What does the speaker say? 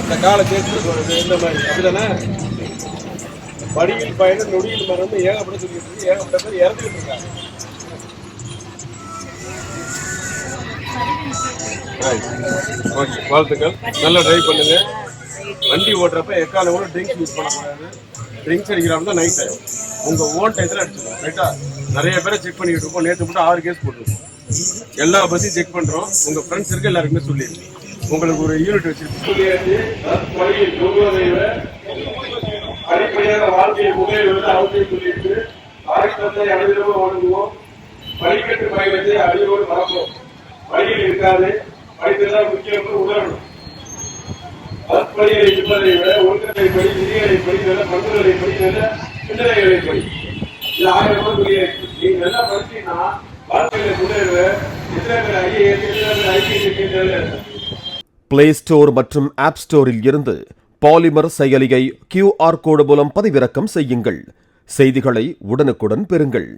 இந்த காலை கேட்டு இந்த மாதிரி அப்படிதானே வடிவில் பயணம் நொடியில் மறந்து ஏகப்பட சொல்லிட்டு இருக்கு ஏகப்பட்ட பேர் இறந்துட்டு இருக்காங்க ஓகே வாழ்த்துக்கள் நல்லா ட்ரைவ் பண்ணுங்க வண்டி ஓட்டுறப்ப எக்கால கூட ட்ரிங்க்ஸ் யூஸ் பண்ணக்கூடாது ட்ரிங்க்ஸ் அடிக்கிறாங்க தான் நைட் டைம் உங்க ஓன் டயத்தில் அடிச்சிருக்கோம் ரைட்டா நிறைய பேரை செக் பண்ணிட்டு இருக்கோம். நேற்று மட்டும் ஆறு கேஸ் போட்டிருக்கோம். எல்லா பஸ்ஸையும் செக் பண்றோம். உங்க ஃப்ரெண்ட்ஸ் இருக்க எல்லாருக்குமே சொல்லிடுங்க உங்களுக்கு ஒரு யூனிட் வச்சிருக்கோம். அடிப்படையான வாழ்க்கையை முகையில் வந்து அவசியம் சொல்லிட்டு ஆயுதத்தை அனைவரும் வணங்குவோம் படிக்கட்டு பயணத்தை அடியோடு மறப்போம். வழியில் இருக்காது. படித்ததான் முக்கியம் உணரணும். பணிகளை இருப்பதை விட ஒழுக்கத்தை படி விதிகளை படி நல்ல பண்புகளை படி நல்ல சிந்தனைகளை படி இது ஆயிரம் ரூபாய் நீங்க நல்லா படிச்சீங்கன்னா வாழ்க்கையில முன்னேறுவ. எத்தனை பேர் ஐஏஎஸ் எத்தனை பேர் ஐபிஎஸ் பிளே ஸ்டோர் மற்றும் ஆப் ஸ்டோரில் இருந்து பாலிமர் செயலியை கியூஆர் கோடு மூலம் பதிவிறக்கம் செய்யுங்கள். செய்திகளை உடனுக்குடன் பெறுங்கள்.